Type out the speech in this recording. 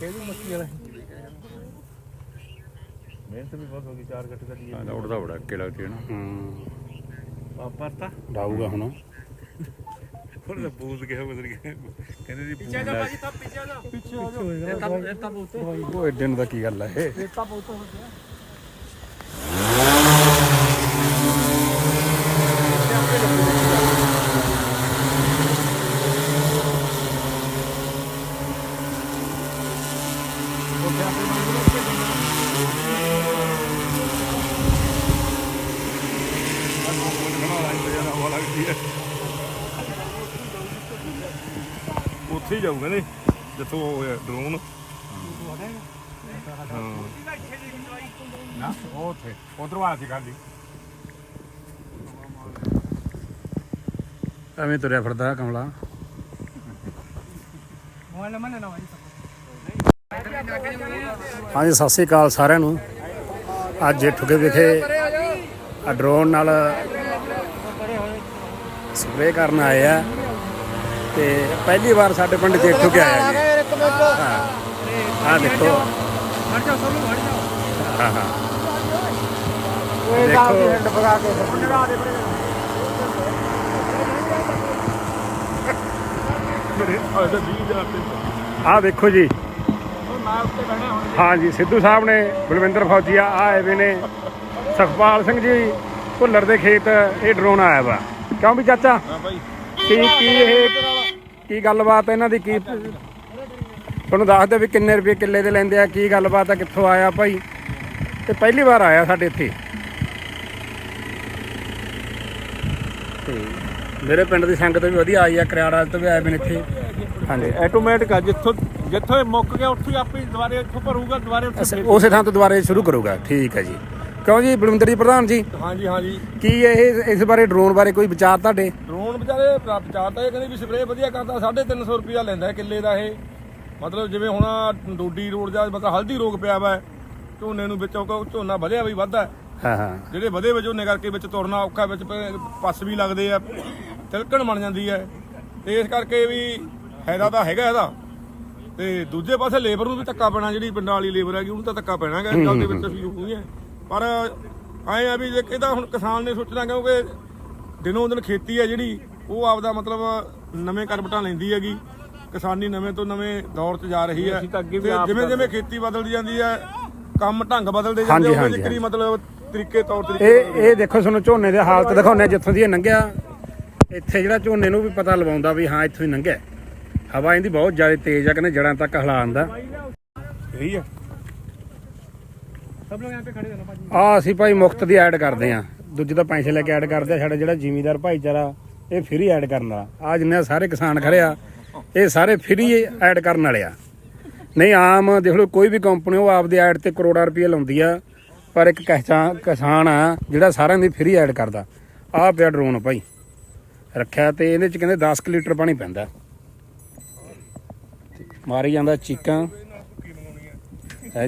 ਕਿਹੜੀ ਮੱਛੀ ਵਾਲਾ ਮਿਹਨਤ ਵੀ ਬਹੁਤ ਹੋ ਗਈ ਚਾਰ ਘੱਟ ਕਰੀ ਆ ਉੱਡਦਾ ਬੜਾ ਅੱਕੇ ਲੱਗਦੀ ਹੈ ਨਾ। ਹੂੰ। ਪਾਪਾ ਤਾਂ ਡਾਊਗਾ ਹੁਣ। ਹੋਰ ਤਾਂ ਬੂਦ ਗਿਆ ਬਦਲ ਗਿਆ ਕਹਿੰਦੇ ਜੀ ਪਿੱਛੇ ਜਾ ਭਾਜੀ ਤਾਂ ਪਿੱਛੇ ਜਾ। ਪਿੱਛੇ ਹੋ ਜਾਓ ਇਹ ਤਾਂ ਇਹ ਤਾਂ ਬਹੁਤ ਉਹ ਐਡੇ ਨੂੰ ਦਾ ਕੀ ਗੱਲ ਹੈ ਇਹ? ਇਹ ਤਾਂ ਬਹੁਤ ਹੋ ਗਿਆ। ਉੱਥੇ ਹੀ ਜਾਊਗਾ ਨੇ ਜਿੱਥੋਂ ਹੋਇਆ ਡਰੋਨ ਹਾਂ। ਨਾ, ਉਹ ਉੱਥੇ, ਉਧਰੋਂ ਆ ਸੀ ਖਾਲੀ। ਐਵੇਂ ਤੁਰਿਆ ਫਿਰਦਾ ਕਮਲਾ। ਹਾਂਜੀ, ਸਤਿ ਸ੍ਰੀ ਅਕਾਲ ਸਾਰਿਆਂ ਨੂੰ। ਅੱਜ ਜੇਠੂਕੇ ਵਿਖੇ ਡਰੋਨ ਨਾਲ ਸਪਰੇਅ ਕਰਨ ਆਏ ਆ। ਤੇ ਪਹਿਲੀ ਵਾਰ ਸਾਡੇ ਪਿੰਡ ਜੇਠੂ ਕੇ ਆਇਆ ਜੀ। ਹਾਂ। ਆ ਦੇਖੋ। ਹਟ ਜਾ ਸਭ ਨੂੰ ਹਟ ਜਾ ਹਾਂ ਹਾਂ ਦੇਖੋ ਹੈਂਡ ਭਗਾ ਕੇ ਮੁੰਡਾ ਦੇ ਮੇਰੇ ਆ ਤਾਂ 20000 ਤੇ ਆ ਦੇਖੋ ਜੀ। ਮੈਂ ਉੱਤੇ ਬੈਠਾ ਹੁਣ ਹਾਂ ਜੀ ਸਿੱਧੂ ਸਾਹਿਬ ਨੇ ਬਲਵਿੰਦਰ ਫੌਜੀਆ ਆ ਆਏ ਵੇ ਨੇ। ਸੁਖਪਾਲ ਸਿੰਘ ਜੀ ਭੁੱਲਰ ਦੇ ਖੇਤ ਇਹ ਡਰੋਨ ਆਇਆ ਵਾ। ਕਿਉਂ ਵੀ ਚਾਚਾ? ਹਾਂ ਭਾਈ। ਕੀ ਕੀ ਇਹ ਕੀ ਗੱਲਬਾਤ ਹੈ ਇਹਨਾਂ ਦੀ? ਕੀ ਤੁਹਾਨੂੰ ਦੱਸ ਦਿਓ ਵੀ ਕਿੰਨੇ ਰੁਪਏ ਕਿੱਲੇ ਦੇ ਲੈਂਦੇ ਆ ਕੀ ਗੱਲਬਾਤ ਆ ਕਿੱਥੋਂ ਆਇਆ ਭਾਈ? ਤੇ ਪਹਿਲੀ ਵਾਰ ਆਇਆ ਸਾਡੇ ਇੱਥੇ। ਤੇ ਮੇਰੇ ਪਿੰਡ ਦੀ ਸੰਗਤ ਵੀ ਵਧੀਆ ਆਈ ਆ ਕਰਿਆੜਾ ਤੋਂ ਵੀ ਆਏ ਨੇ ਇੱਥੇ। ਹਾਂਜੀ। ਆਟੋਮੈਟਿਕ ਆ ਜਿੱਥੋਂ ਜਿੱਥੋਂ ਇਹ ਮੁੱਕ ਗਿਆ ਉੱਥੋਂ ਹੀ ਆਪੇ ਦੁਬਾਰੇ ਇੱਥੋਂ ਭਰੂਗਾ ਦੁਬਾਰੇ ਉੱਥੇ ਉਸੇ ਥਾਂ ਤੋਂ ਦੁਬਾਰੇ ਸ਼ੁਰੂ ਕਰੂਗਾ। ਠੀਕ ਹੈ ਜੀ। ਕਿਉਂ ਜੀ ਬਲਵਿੰਦਰ ਜੀ ਪ੍ਰਧਾਨ ਜੀ? ਹਾਂਜੀ ਹਾਂਜੀ। ਕੀ ਇਹ ਇਸ ਬਾਰੇ ਡਰੋਨ ਬਾਰੇ ਕੋਈ ਵਿਚਾਰ ਤੁਹਾਡੇ? ਡਰੋਨ ਵਿਚਾਰੇ ਵਿਚਾਰਦਾ ਇਹ ਕਹਿੰਦੇ ਵੀ ਸਪਰੇਅ ਵਧੀਆ ਕਰਦਾ 350 ਰੁਪਿਆ ਲੈਂਦਾ ਕਿੱਲੇ ਦਾ ਇਹ। ਮਤਲਬ ਜਿਵੇਂ ਹੁਣ ਡੋਡੀ ਰੋਡ ਦਾ ਮਤਲਬ ਹਲਦੀ ਰੋਗ ਪਿਆ ਵਾ ਝੋਨੇ ਨੂੰ ਵਿੱਚੋਂ ਝੋਨਾ ਵਧਿਆ ਵੀ ਵੱਧਦਾ। ਹੈ। ਹਾਂ। ਜਿਹੜੇ ਵਧੇ ਵੇ ਝੋਨੇ ਕਰਕੇ ਵਿੱਚ ਤੁਰਨਾ ਔਖਾ ਵਿੱਚ ਪੱਸ ਵੀ ਲੱਗਦੇ ਆ ਤਿਲਕਣ ਬਣ ਜਾਂਦੀ ਹੈ ਤੇ ਇਸ ਕਰਕੇ ਵੀ ਫਾਇਦਾ ਤਾਂ ਹੈਗਾ ਇਹਦਾ। ਤੇ ਦੂਜੇ ਪਾਸੇ ਲੇਬਰ ਨੂੰ ਵੀ ਧੱਕਾ ਪੈਣਾ ਜਿਹੜੀ ਪਿੰਡਾਂ ਵਾਲੀ ਲੇਬਰ ਹੈਗੀ ਉਹਨੂੰ ਤਾਂ ਧੱਕਾ ਪੈਣਾ ਗੱਲ ਦੇ ਵਿੱਚ ਅਸੀਂ ਹੋਈ ਹੈ ਪਰ ਐਂ ਆ ਵੀ ਜੇ ਇਹਦਾ ਹੁਣ ਕਿਸਾਨ ਨੇ ਸੋਚਣਾ ਕਿਉਂਕਿ ਦਿਨੋਂ ਦਿਨ ਖੇਤੀ ਹੈ ਜਿਹੜੀ ਉਹ ਆਪਦਾ ਮਤਲਬ ਨਵੇਂ ਕਰਬਟਾਂ ਲੈਂਦੀ ਹੈਗੀ। ਕਿਸਾਨੀ ਨਵੇਂ ਤੋਂ ਨਵੇਂ ਦੌਰ 'ਚ ਜਾ ਰਹੀ ਹੈ। ਤੇ ਜਿਵੇਂ ਜਿਵੇਂ ਖੇਤੀ ਬਦਲਦੀ ਜਾਂਦੀ ਹੈ ਕੰਮ ਢੰਗ ਬਦਲਦੇ ਜਾਂਦੇ ਹਾਂਜੀ, ਜਿਕਰੀ ਮਤਲਬ ਤਰੀਕੇ ਤੌਰ ਤਰੀਕੇ ਇਹ ਇਹ ਦੇਖੋ ਤੁਹਾਨੂੰ ਝੋਨੇ ਦੀ ਹਾਲਤ ਦਿਖਾਉਂਦੇ ਜਿੱਥੋਂ ਦੀ ਇਹ ਲੰਘਿਆ। ਇੱਥੇ ਜਿਹੜਾ ਝੋਨੇ ਨੂੰ ਵੀ ਪਤਾ ਲਵਾਉਂਦਾ ਵੀ ਹਾਂ ਇੱਥੋਂ ਹੀ ਲੰਘਿਆ। ਹਵਾ ਇਹਦੀ ਬਹੁਤ ਜ਼ਿਆਦਾ ਤੇਜ਼ ਆ ਕਹਿੰਦੇ ਜੜਾਂ ਤੱਕ ਹਿਲਾਉਂਦਾ ਇਹੀ ਆ। ਸਭ ਆ ਅਸੀਂ ਭਾਈ ਮੁਫਤ ਦੀ ਐਡ ਕਰਦੇ ਆ ਦੂਜੇ ਦਾ ਪੈਸੇ ਲੈ ਕੇ ਐਡ ਕਰਦੇ ਆ, ਸਾਡਾ ਜਿਹੜਾ ਜ਼ਿਮੀਦਾਰ ਭਾਈਚਾਰਾ, ਇਹ ਫ੍ਰੀ ਐਡ ਕਰਨ ਵਾਲਾ। ਆ ਜਿੰਨੇ ਸਾਰੇ ਕਿਸਾਨ ਖੜੇ ਆ, ਇਹ ਸਾਰੇ ਫ੍ਰੀ ਐਡ ਕਰਨ ਵਾਲੇ ਆ। ਨਹੀਂ, ਆਮ ਦੇਖ ਲਓ, ਕੋਈ ਵੀ ਕੰਪਨੀ ਉਹ ਆਪਦੇ ਐਡ ਤੇ ਕਰੋੜਾਂ ਰੁਪਏ ਲਾਉਂਦੀ ਆ, ਪਰ ਇੱਕ ਕਿਸਾਨ ਆ, ਜਿਹੜਾ ਸਾਰਿਆਂ ਦੀ ਫ੍ਰੀ ਐਡ ਕਰਦਾ। ਆਹ ਪਿਆ ਡਰੋਨ ਭਾਈ। ਰੱਖਿਆ ਤੇ ਇਹਦੇ ਚ ਕਹਿੰਦੇ 10 ਲੀਟਰ ਪਾਣੀ ਪੈਂਦਾ। ਮਾਰੀ ਜਾਂਦਾ ਚੀਕਾਂ। ਹੈ